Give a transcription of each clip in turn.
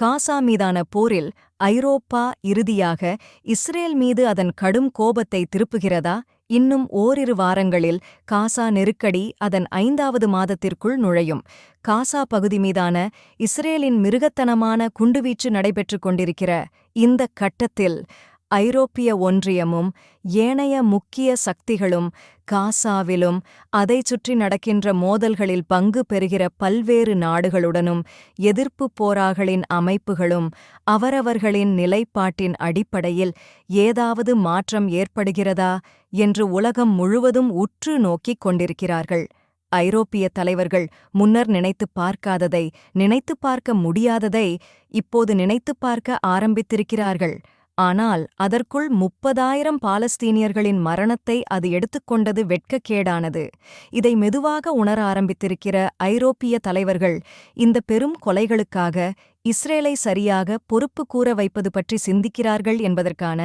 காசா மீதான போரில் ஐரோப்பா இறுதியாக இஸ்ரேல் மீது அதன் கடும் கோபத்தை திருப்புகிறதா? இன்னும் ஓரிரு வாரங்களில் காசா நெருக்கடி அதன் ஐந்தாவது மாதத்திற்குள் நுழையும். காசா பகுதி மீதான இஸ்ரேலின் மிருகத்தனமான குண்டுவீச்சு நடைபெற்றுக் கொண்டிருக்கிற இந்த கட்டத்தில் ஐரோப்பிய ஒன்றியமும் ஏனைய முக்கிய சக்திகளும் காசாவிலும் அதைச் சுற்றி நடக்கின்ற மோதல்களில் பங்கு பெறுகிற பல்வேறு நாடுகளுடனும் எதிர்ப்புப் போராகளின் அமைப்புகளும் அவரவர்களின் நிலைப்பாட்டின் அடிப்படையில் ஏதாவது மாற்றம் ஏற்படுகிறதா என்று உலகம் முழுவதும் உற்று நோக்கிக் கொண்டிருக்கிறார்கள். ஐரோப்பிய தலைவர்கள் முன்னர் நினைத்துப் பார்க்காததை நினைத்துப் பார்க்க முடியாததை இப்போது நினைத்துப் பார்க்க ஆரம்பித்திருக்கிறார்கள். ஆனால் அதற்குள் முப்பதாயிரம் பாலஸ்தீனியர்களின் மரணத்தை அது எடுத்துக்கொண்டது வெட்கக்கேடானது. இதை மெதுவாக உணர ஆரம்பித்திருக்கிற ஐரோப்பிய தலைவர்கள் இந்த பெரும் கொலைகளுக்காக இஸ்ரேலை சரியாக பொறுப்பு கூற வைப்பது பற்றி சிந்திக்கிறார்கள் என்பதற்கான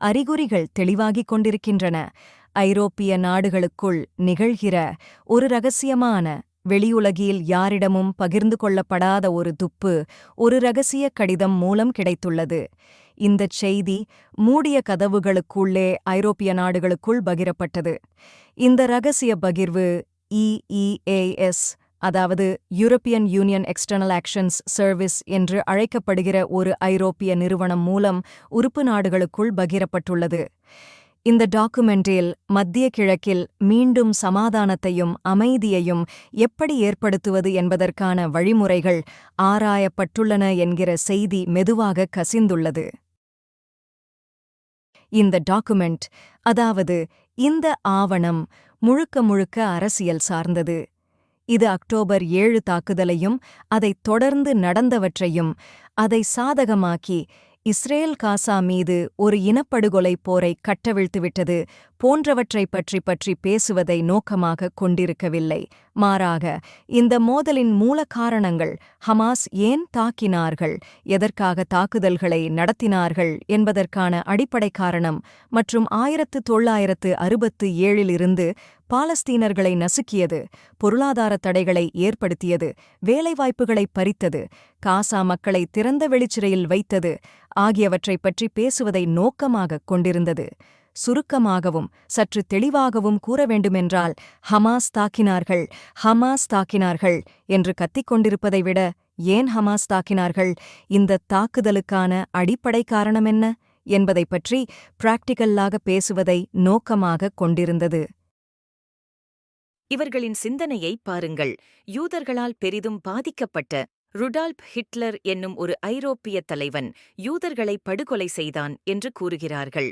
அறிகுறிகள் தெளிவாகிக் கொண்டிருக்கின்றன. ஐரோப்பிய நாடுகளுக்குள் நிகழ்கிற ஒரு ரகசியமான வெளியுலகில் யாரிடமும் பகிர்ந்து கொள்ளப்படாத ஒரு துப்பு ஒரு ரகசிய கடிதம் மூலம் கிடைத்துள்ளது. இந்தச் செய்தி மூடிய கதவுகளுக்குள்ளே ஐரோப்பிய நாடுகளுக்குள் பகிரப்பட்டது. இந்த ரகசிய பகிர்வு இஇஏஎஸ் அதாவது European Union external actions service என்று அழைக்கப்படுகிற ஒரு ஐரோப்பிய நிறுவனம் மூலம் உறுப்பு நாடுகளுக்குள் பகிரப்பட்டுள்ளது. இந்த டாக்குமெண்டில் மத்திய கிழக்கில் மீண்டும் சமாதானத்தையும் அமைதியையும் எப்படி ஏற்படுத்துவது என்பதற்கான வழிமுறைகள் ஆராயப்பட்டுள்ளன என்கிற செய்தி மெதுவாக கசிந்துள்ளது. இந்த டாக்குமெண்ட் அதாவது இந்த ஆவணம் முழுக்க முழுக்க அரசியல் சார்ந்தது. இது அக்டோபர் ஏழு தாக்குதலையும் அதைத் தொடர்ந்து நடந்தவற்றையும் அதை சாதகமாக்கி இஸ்ரேல் காசா மீது ஒரு இனப்படுகொலை போரை கட்டவிழ்த்துவிட்டது போன்றவற்றைப் பற்றி பற்றி பேசுவதை நோக்கமாக கொண்டிருக்கவில்லை. மாறாக இந்த மோதலின் மூல காரணங்கள் ஹமாஸ் ஏன் தாக்கினார்கள் எதற்காக தாக்குதல்களை நடத்தினார்கள் என்பதற்கான அடிப்படை காரணம் மற்றும் ஆயிரத்து தொள்ளாயிரத்து அறுபத்து ஏழிலிருந்து பாலஸ்தீனர்களை நசுக்கியது பொருளாதார தடைகளை ஏற்படுத்தியது வேலைவாய்ப்புகளை பறித்தது காசா மக்களை திறந்த வெளிச்சிறையில் வைத்தது ஆகியவற்றைப் பற்றி பேசுவதை நோக்கமாகக் கொண்டிருந்தது. சுருக்கமாகவும் சற்று தெளிவாகவும் கூற வேண்டுமென்றால் ஹமாஸ் தாக்கினார்கள் ஹமாஸ் தாக்கினார்கள் என்று கத்திக் கொண்டிருப்பதை விட ஏன் ஹமாஸ் தாக்கினார்கள் இந்த தாக்குதலுக்கான அடிப்படை காரணம் என்ன என்பதைப் பற்றி பிராக்டிகல்லாக பேசுவதை நோக்கமாகக் கொண்டிருந்தது. இவர்களின் சிந்தனையை பாருங்கள். யூதர்களால் பெரிதும் பாதிக்கப்பட்ட ருடால்ப் ஹிட்லர் என்னும் ஒரு ஐரோப்பிய தலைவன் யூதர்களை படுகொலை செய்தான் என்று கூறுகிறார்கள்.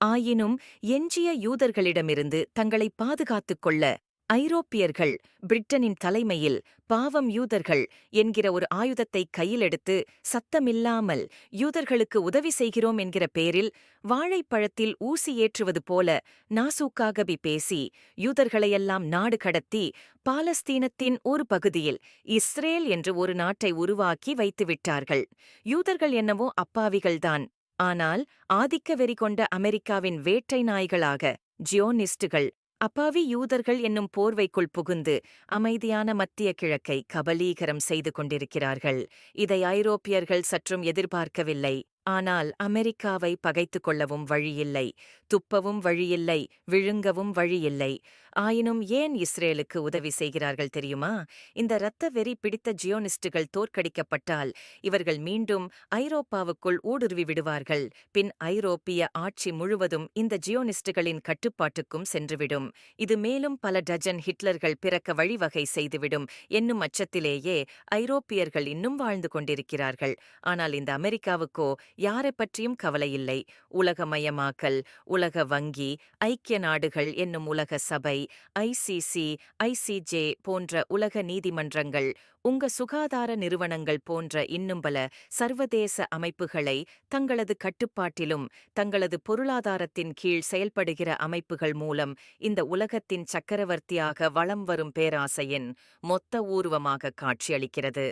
ஆயினும் எஞ்சிய யூதர்களிடமிருந்து தங்களை பாதுகாத்துக் கொள்ள ஐரோப்பியர்கள் பிரிட்டனின் தலைமையில் பாவம் யூதர்கள் என்கிற ஒரு ஆயுதத்தை கையிலெடுத்து சத்தமில்லாமல் யூதர்களுக்கு உதவி செய்கிறோம் என்கிற பேரில் வாழைப்பழத்தில் ஊசி ஏற்றுவது போல நாசூக்காகபி பேசி யூதர்களையெல்லாம் நாடு கடத்தி பாலஸ்தீனத்தின் ஒரு பகுதியில் இஸ்ரேல் என்று ஒரு நாட்டை உருவாக்கி வைத்துவிட்டார்கள். யூதர்கள் என்னவோ அப்பாவிகள்தான். ஆனால் ஆதிக்க வெறி கொண்ட அமெரிக்காவின் வேட்டை நாய்களாக ஜியோனிஸ்டுகள் அப்பாவி யூதர்கள் என்னும் போர்வைக்குள் புகுந்து அமைதியான மத்திய கிழக்கை கபலீகரம் செய்து கொண்டிருக்கிறார்கள். இதை ஐரோப்பியர்கள் சற்றும் எதிர்பார்க்கவில்லை. ஆனால் அமெரிக்காவை பகைத்து கொள்ளவும் வழியில்லை துப்பவும் வழியில்லை விழுங்கவும் வழியில்லை. ஆயினும் ஏன் இஸ்ரேலுக்கு உதவி செய்கிறார்கள் தெரியுமா? இந்த இரத்த வெறி பிடித்த ஜியோனிஸ்டுகள் தோற்கடிக்கப்பட்டால் இவர்கள் மீண்டும் ஐரோப்பாவுக்குள் ஊடுருவி விடுவார்கள். பின் ஐரோப்பிய ஆட்சி முழுவதும் இந்த ஜியோனிஸ்டுகளின் கட்டுப்பாட்டுக்கும் சென்றுவிடும். இது மேலும் பல டஜன் ஹிட்லர்கள் பிறக்க வழிவகை செய்துவிடும் என்னும் அச்சத்திலேயே ஐரோப்பியர்கள் இன்னும் வாழ்ந்து கொண்டிருக்கிறார்கள். ஆனால் இந்த அமெரிக்காவுக்கோ யாரை பற்றியும் கவலையில்லை உலகமயமாக்கல் உலக வங்கி ஐக்கிய நாடுகள் என்னும் உலக சபை ஐசிசி ஐசிஜே போன்ற உலக நீதிமன்றங்கள் உங்க சுகாதார நிறுவனங்கள் போன்ற இன்னும் பல சர்வதேச அமைப்புகளை தங்களது கட்டுப்பாட்டிலும் தங்களது பொருளாதாரத்தின் கீழ் செயல்படுகிற அமைப்புகள் மூலம் இந்த உலகத்தின் சக்கரவர்த்தியாக வளம் வரும் பேராசையின் மொத்த ஊர்வமாக காட்சியளிக்கிறது.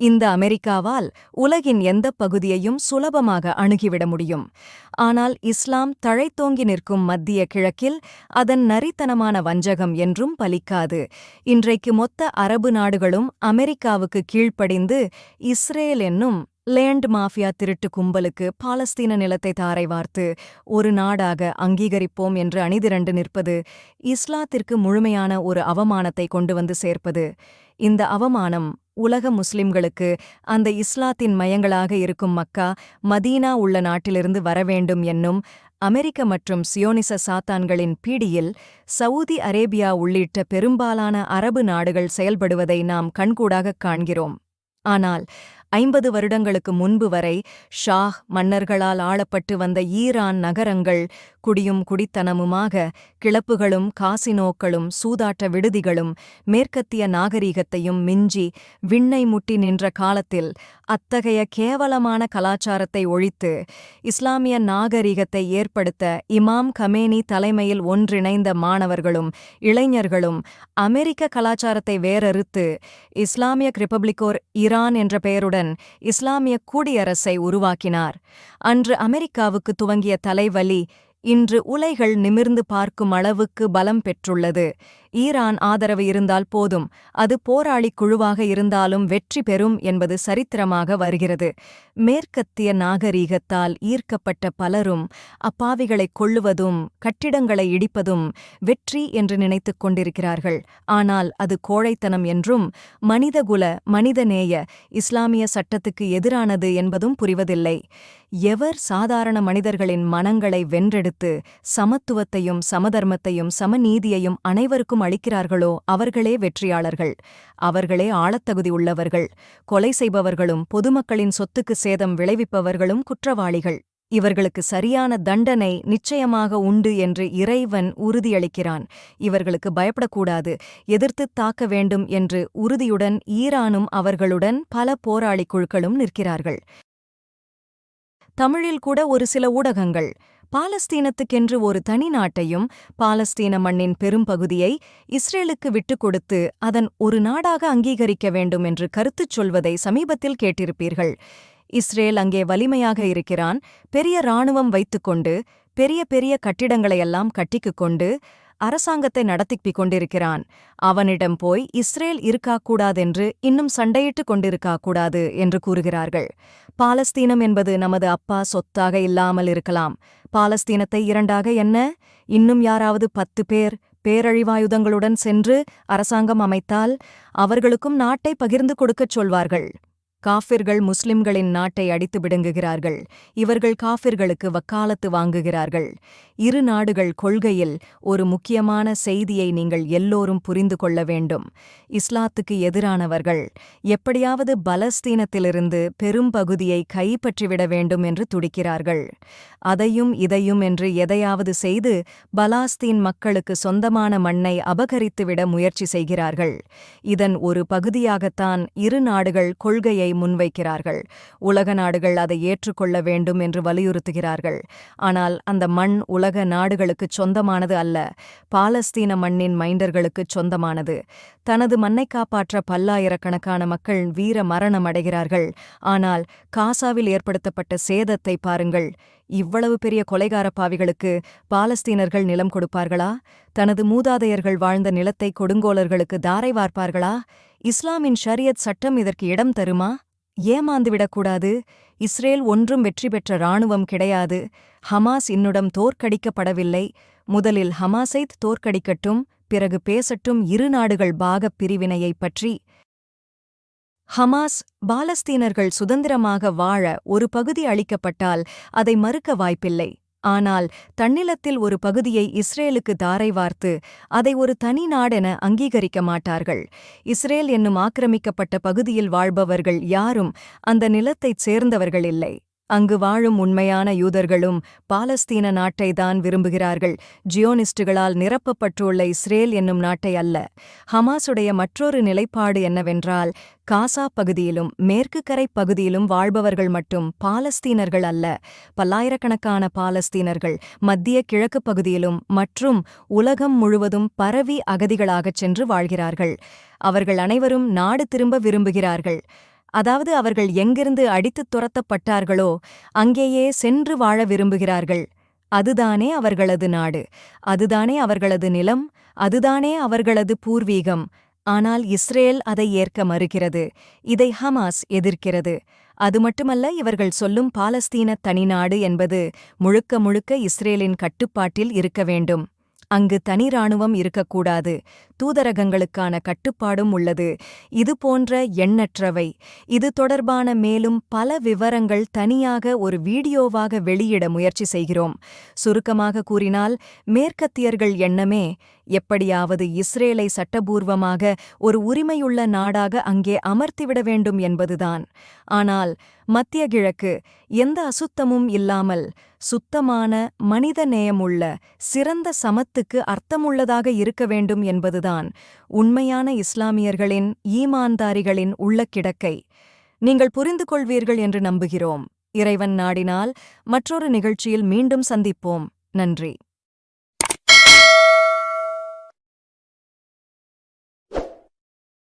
இந்த அமெரிக்காவால் உலகின் எந்தப் பகுதியையும் சுலபமாக அணுகிவிட முடியும். ஆனால் இஸ்லாம் தழைத்தோங்கி நிற்கும் மத்திய கிழக்கில் அதன் நரித்தனமான வஞ்சகம் என்றும் பலிக்காது. இன்றைக்கு மொத்த அரபு நாடுகளும் அமெரிக்காவுக்கு கீழ்ப்படிந்து இஸ்ரேல் என்னும் லேண்ட் மாஃபியா திருட்டு கும்பலுக்கு பாலஸ்தீன நிலத்தை தாரை வார்த்து ஒரு நாடாக அங்கீகரிப்போம் என்று அணிதிரண்டு நிற்பது இஸ்லாத்திற்கு முழுமையான ஒரு அவமானத்தை கொண்டு வந்து சேர்ப்பது. இந்த அவமானம் உலக முஸ்லிம்களுக்கு அந்த இஸ்லாத்தின் மயங்களாக இருக்கும் மக்கா மதீனா உள்ள நாட்டிலிருந்து வரவேண்டும் என்னும் அமெரிக்க மற்றும் சியோனிச சாத்தான்களின் பீடியில் சவுதி அரேபியா உள்ளிட்ட பெரும்பாலான அரபு நாடுகள் செயல்படுவதை நாம் கண்கூடாகக் காண்கிறோம். ஆனால் ஐம்பது வருடங்களுக்கு முன்பு வரை ஷாஹ் மன்னர்களால் ஆளப்பட்டு வந்த ஈரான் நகரங்கள் குடியும் குடித்தனமுமாக கிளப்புகளும் காசினோக்களும் சூதாட்ட விடுதிகளும் மேற்கத்திய நாகரீகத்தையும் மிஞ்சி விண்ணை முட்டி நின்ற காலத்தில் அத்தகைய கேவலமான கலாச்சாரத்தை ஒழித்து இஸ்லாமிய நாகரீகத்தை ஏற்படுத்த இமாம் கமேனி தலைமையில் ஒன்றிணைந்த மாணவர்களும் இளைஞர்களும் அமெரிக்க கலாச்சாரத்தை வேறறுத்து இஸ்லாமிய ரிப்பப்ளிக்கோர் ஈரான் என்ற பெயருடன் இஸ்லாமிய குடியரசை உருவாக்கினார். அன்று அமெரிக்காவுக்கு துவங்கிய தலைவலி இன்று உலைகள் நிமிர்ந்து பார்க்கும் அளவுக்கு பலம் பெற்றுள்ளது. ஈரான் ஆதரவு இருந்தால் போதும். அது போராளிக் குழுவாக இருந்தாலும் வெற்றி பெறும் என்பது சரித்திரமாக வருகிறது. மேற்கத்திய நாகரீகத்தால் ஈர்க்கப்பட்ட பலரும் அப்பாவிகளைக் கொள்ளுவதும் கட்டிடங்களை இடிப்பதும் வெற்றி என்று நினைத்துக் கொண்டிருக்கிறார்கள். ஆனால் அது கோழைத்தனம் என்றும் மனிதகுல மனிதநேய இஸ்லாமிய சட்டத்துக்கு எதிரானது என்பதும் புரிவதில்லை. எவர் சாதாரண மனிதர்களின் மனங்களை வென்றெடுத்து சமத்துவத்தையும் சமதர்மத்தையும் சமநீதியையும் அனைவருக்கும் அளிக்கிறார்களோ அவர்களே வெற்றியாளர்கள். அவர்களே ஆளத்தகுதி உள்ளவர்கள். கொலை செய்பவர்களும் பொதுமக்களின் சொத்துக்கு சேதம் விளைவிப்பவர்களும் குற்றவாளிகள். இவர்களுக்கு சரியான தண்டனை நிச்சயமாக உண்டு என்று இறைவன் உறுதியளிக்கிறான். இவர்களுக்கு பயப்படக்கூடாது. எதிர்த்துத் தாக்க வேண்டும் என்று உறுதியுடன் ஈரானும் அவர்களுடன் பல போராளிக் குழுக்களும் நிற்கிறார்கள். தமிழில் கூட ஒரு சில ஊடகங்கள். பாலஸ்தீனத்துக்கென்று ஒரு தனி நாட்டையும் பாலஸ்தீன மண்ணின் பெரும்பகுதியை இஸ்ரேலுக்கு விட்டுக் கொடுத்து அதன் ஒரு நாடாக அங்கீகரிக்க வேண்டும் என்று கருத்துச் சொல்வதை சமீபத்தில் கேட்டிருப்பீர்கள். இஸ்ரேல் அங்கே வலிமையாக இருக்கிறான். பெரிய இராணுவம் வைத்துக்கொண்டு பெரிய பெரிய கட்டிடங்களையெல்லாம் கட்டிக்கு கொண்டு அரசாங்கத்தை நடத்திப்பிக் கொண்டிருக்கிறான். அவனிடம் போய் இஸ்ரேல் இருக்காக்கூடாதென்று இன்னும் சண்டையிட்டுக் கொண்டிருக்காக்கூடாது என்று கூறுகிறார்கள். பாலஸ்தீனம் என்பது நமது அப்பா சொத்தாக இல்லாமல் இருக்கலாம். பாலஸ்தீனத்தை இரண்டாக என்ன இன்னும் யாராவது பத்து பேர் பேரழிவாயுதங்களுடன் சென்று அரசாங்கம் அமைத்தால் அவர்களுக்கும் நாட்டை பகிர்ந்து கொடுக்கச் சொல்வார்கள். காஃபிர்கள் முஸ்லிம்களின் நாட்டை அடித்து விடுங்குகிறார்கள் இவர்கள் காஃபிர்களுக்கு வக்காலத்து வாங்குகிறார்கள். இரு நாடுகள் கொள்கையில் ஒரு முக்கியமான செய்தியை நீங்கள் எல்லோரும் புரிந்து கொள்ள வேண்டும். இஸ்லாத்துக்கு எதிரானவர்கள் எப்படியாவது பலஸ்தீனத்திலிருந்து பெரும் பகுதியை கைப்பற்றிவிட வேண்டும் என்று துடிக்கிறார்கள். அதையும் இதையும் என்று எதையாவது செய்து பலாஸ்தீன் மக்களுக்கு சொந்தமான மண்ணை அபகரித்துவிட முயற்சி செய்கிறார்கள். இதன் ஒரு பகுதியாகத்தான் இரு நாடுகள் கொள்கையை முன்வைக்கிறார்கள். உலக நாடுகள் அதை ஏற்றுக்கொள்ள வேண்டும் என்று வலியுறுத்துகிறார்கள். ஆனால் அந்த மண் உலக நாடுகளுக்குச் சொந்தமானது அல்ல. பாலஸ்தீன மண்ணின் மைண்டர்களுக்குச் சொந்தமானது. தனது மண்ணை காப்பாற்ற பல்லாயிரக்கணக்கான மக்கள் வீர மரணம் அடைகிறார்கள். ஆனால் காசாவில் ஏற்படுத்தப்பட்ட சேதத்தை பாருங்கள். இவ்வளவு பெரிய கொலைகார பாவிகளுக்கு பாலஸ்தீனர்கள் நிலம் கொடுப்பார்களா? தனது மூதாதையர்கள் வாழ்ந்த நிலத்தை கொடுங்கோலர்களுக்கு தாரை வார்ப்பார்களா? இஸ்லாமின் ஷரியத் சட்டம் இதற்கு இடம் தருமா? ஏமாந்துவிடக்கூடாது இஸ்ரேல் ஒன்றும் வெற்றி பெற்ற இராணுவம் கிடையாது. ஹமாஸ் இன்னுடம் தோற்கடிக்கப்படவில்லை. முதலில் ஹமாஸை தோற்கடிக்கட்டும் பிறகு பேசட்டும் இரு நாடுகள் பாகப் பிரிவினையைப் பற்றி. ஹமாஸ் பாலஸ்தீனர்கள் சுதந்திரமாக வாழ ஒரு பகுதி அளிக்கப்பட்டால் அதை மறுக்க வாய்ப்பில்லை. ஆனால் தன்னிலத்தில் ஒரு பகுதியை இஸ்ரேலுக்கு தாரை வார்த்து அதை ஒரு தனி நாடென அங்கீகரிக்க மாட்டார்கள். இஸ்ரேல் என்னும் ஆக்கிரமிக்கப்பட்ட பகுதியில் வாழ்பவர்கள் யாரும் அந்த நிலத்தைச் சேர்ந்தவர்கள் இல்லை. அங்கு வாழும் உண்மையான யூதர்களும் பாலஸ்தீன நாட்டை தான் விரும்புகிறார்கள். ஜியோனிஸ்டுகளால் நிரப்பப்பட்டுள்ள இஸ்ரேல் என்னும் நாட்டை அல்ல. ஹமாசுடைய மற்றொரு நிலைப்பாடு என்னவென்றால் காசா பகுதியிலும் மேற்கு கரை பகுதியிலும் வாழ்பவர்கள் மட்டும் பாலஸ்தீனர்கள் அல்ல. பல்லாயிரக்கணக்கான பாலஸ்தீனர்கள் மத்திய கிழக்கு பகுதியிலும் மற்றும் உலகம் முழுவதும் பரவி அகதிகளாகச் சென்று வாழ்கிறார்கள். அவர்கள் அனைவரும் நாடு திரும்ப விரும்புகிறார்கள். அதாவது அவர்கள் எங்கிருந்து அடித்துத் துரத்தப்பட்டார்களோ அங்கேயே சென்று வாழ விரும்புகிறார்கள். அதுதானே அவர்களது நாடு. அதுதானே அவர்களது நிலம். அதுதானே அவர்களது பூர்வீகம். ஆனால் இஸ்ரேல் அதை ஏற்க மறுக்கிறது. இதை ஹமாஸ் எதிர்க்கிறது. அது மட்டுமல்ல இவர்கள் சொல்லும் பாலஸ்தீன தனிநாடு என்பது முழுக்க முழுக்க இஸ்ரேலின் கட்டுப்பாட்டில் இருக்க வேண்டும். அங்கு தனி ராணுவம் இருக்கக்கூடாது. தூதரகங்களுக்கான கட்டுப்பாடும் உள்ளது. இது போன்ற எண்ணற்றவை. இது தொடர்பான மேலும் பல விவரங்கள் தனியாக ஒரு வீடியோவாக வெளியிட முயற்சி செய்கிறோம். சுருக்கமாக கூறினால் மேற்கத்தியர்கள் எண்ணமே எப்படியாவது இஸ்ரேலை சட்டபூர்வமாக ஒரு உரிமையுள்ள நாடாக அங்கே அமர்த்திவிட வேண்டும் என்பதுதான். ஆனால் மத்திய கிழக்கு எந்த அசுத்தமும் இல்லாமல் சுத்தமான மனித நேயமுள்ள சிறந்த சமத்துக்கு அர்த்தமுள்ளதாக இருக்க வேண்டும் என்பதுதான் உண்மையான இஸ்லாமியர்களின் ஈமான்தாரிகளின் உள்ள கிடக்கை. நீங்கள் புரிந்து கொள்வீர்கள் என்று நம்புகிறோம். இறைவன் நாடினால் மற்றொரு நிகழ்ச்சியில் மீண்டும் சந்திப்போம். நன்றி.